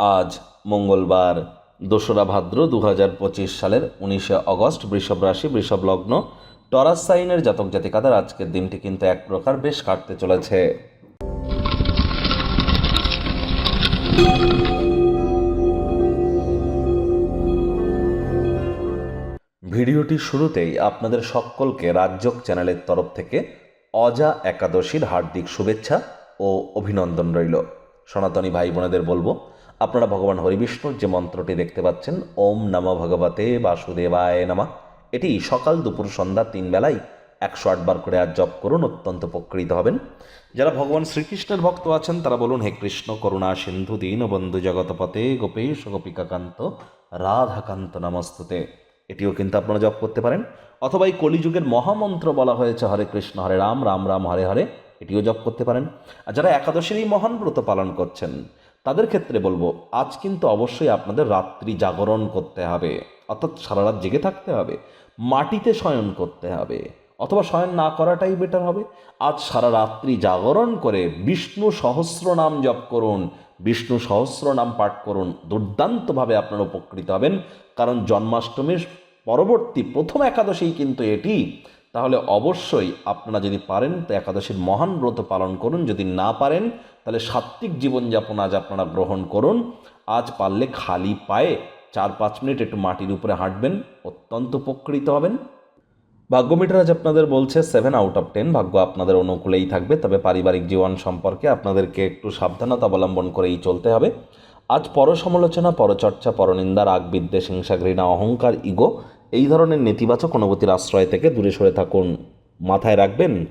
আজ মঙ্গলবার, দোসরা ভাদ্র দু হাজার পঁচিশ সালের উনিশে অগস্ট, বৃষভ রাশি, বৃষভ লগ্ন, টরাস সাইনের জাতক জাতিকাদের আজকের দিনটি কিন্তু এক প্রকার বেশ কাটতে চলেছে। ভিডিওটির শুরুতেই আপনাদের সকলকে রাজ্যক চ্যানেলের তরফ থেকে অজা একাদশীর হার্দিক শুভেচ্ছা ও অভিনন্দন রইল। সনাতনী ভাই বোনেদের বলব আপনারা ভগবান হরিবিষ্ণুর যে মন্ত্রটি দেখতে পাচ্ছেন, ওম নম ভগবতে বাসুদেবায় নামা। এটি সকাল দুপুর সন্ধ্যা তিন বেলায় একশো আটবার করে আর জপ করুন, অত্যন্ত উপকৃত হবেন। যারা ভগবান শ্রীকৃষ্ণের ভক্ত আছেন, তারা বলুন, হে কৃষ্ণ, করুণা, সিন্ধু, দীন, বন্ধু জগতপতে গোপেশ, গোপিকাকান্ত, রাধাকান্ত, নমস্তুতে। এটিও কিন্তু আপনারা জপ করতে পারেন। অথবা এই কলিযুগের মহামন্ত্র বলা হয়েছে, হরে কৃষ্ণ, হরে রাম রাম রাম, হরে হরে, এটিও জপ করতে পারেন। আর যারা একাদশীর এই মহান ব্রত পালন করছেন তাদের ক্ষেত্রে বলব, আজ কিন্তু অবশ্যই আপনাদের রাত্রি জাগরণ করতে হবে। অর্থাৎ সারা রাত জেগে থাকতে হবে, মাটিতে শয়ন করতে হবে, অথবা শয়ন না করাটাই বেটার হবে। আজ সারা রাত্রি জাগরণ করে বিষ্ণু সহস্র নাম জপ করুন, বিষ্ণু সহস্র নাম পাঠ করুন, দুর্দান্তভাবে আপনারা উপকৃত হবেন। কারণ জন্মাষ্টমীর পরবর্তী প্রথম একাদশী কিন্তু এটি। তাহলে অবশ্যই আপনারা যদি পারেন, তো একাদশীর মহান ব্রত পালন করুন। যদি না পারেন, তাহলে সাত্ত্বিক জীবনযাপন আজ আপনারা গ্রহণ করুন। আজ পারলে খালি পায়ে চার পাঁচ মিনিট একটু মাটির উপরে হাঁটবেন, অত্যন্ত উপকৃত হবেন। ভাগ্য মিটার আজ আপনাদের বলছে সেভেন আউট অফ টেন ভাগ্য আপনাদের অনুকূলেই থাকবে, তবে পারিবারিক জীবন সম্পর্কে আপনাদেরকে একটু সাবধানতা অবলম্বন করেই চলতে হবে। আজ পরসমালোচনা, পরচর্চা, পরনিন্দা রাগ বিদ্বেষ হিংসা, ঘৃণা, অহংকার ইগো এই ধরনের নেতিবাচক অনুভূতির আশ্রয় থেকে দূরে সরে থাকুন। মাথায় রাখবেন,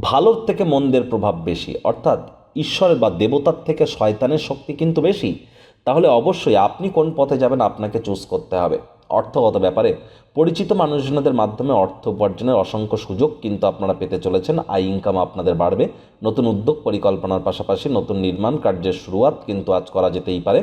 ভালোর থেকে মন্দের প্রভাব বেশি, অর্থাৎ ঈশ্বরের বা দেবতার থেকে শয়তানের শক্তি কিন্তু বেশি। তাহলে অবশ্যই আপনি কোন পথে যাবেন আপনাকে চুজ করতে হবে। অর্থগত ব্যাপারে পরিচিত মানুষজনদের মাধ্যমে অর্থ উপার্জনের অসংখ্য সুযোগ কিন্তু আপনারা পেতে চলেছেন। আয় ইনকাম আপনাদের বাড়বে। নতুন উদ্যোগ, পরিকল্পনার পাশাপাশি নতুন নির্মাণ কার্যের শুরুয়াত কিন্তু আজ করা যেতেই পারে।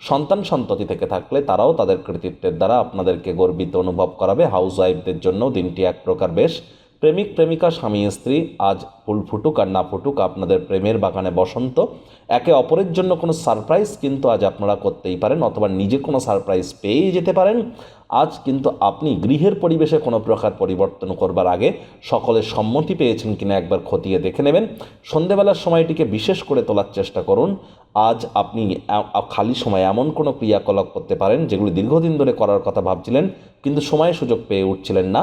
সন্তান সন্ততি থেকে থাকলে তারাও তাদের কৃতিত্বের দ্বারা আপনাদেরকে গর্বিত অনুভব করাবে হাউস ওয়াইফদের জন্য দিনটি এক প্রকার বেশ প্রেমিক, প্রেমিকা, স্বামী, স্ত্রী, আজ ফুল ফুটুক আর না ফুটুক, আপনাদের প্রেমের বাগানে বসন্ত। একে অপরের জন্য কোনো সারপ্রাইজ কিন্তু আজ আপনারা করতেই পারেন, অথবা নিজে কোনো সারপ্রাইজ পেয়েই যেতে পারেন। আজ কিন্তু আপনি গৃহের পরিবেশে কোনো প্রকার পরিবর্তন করবার আগে সকলের সম্মতি পেয়েছেন কিনা একবার খতিয়ে দেখে নেবেন। সন্ধেবেলার সময়টিকে বিশেষ করে তোলার চেষ্টা করুন। আজ আপনি খালি সময় এমন কোনো ক্রিয়াকলাপ করতে পারেন, যেগুলি দীর্ঘদিন ধরে করার কথা ভাবছিলেন, কিন্তু সময় সুযোগ পেয়ে উঠছিলেন না।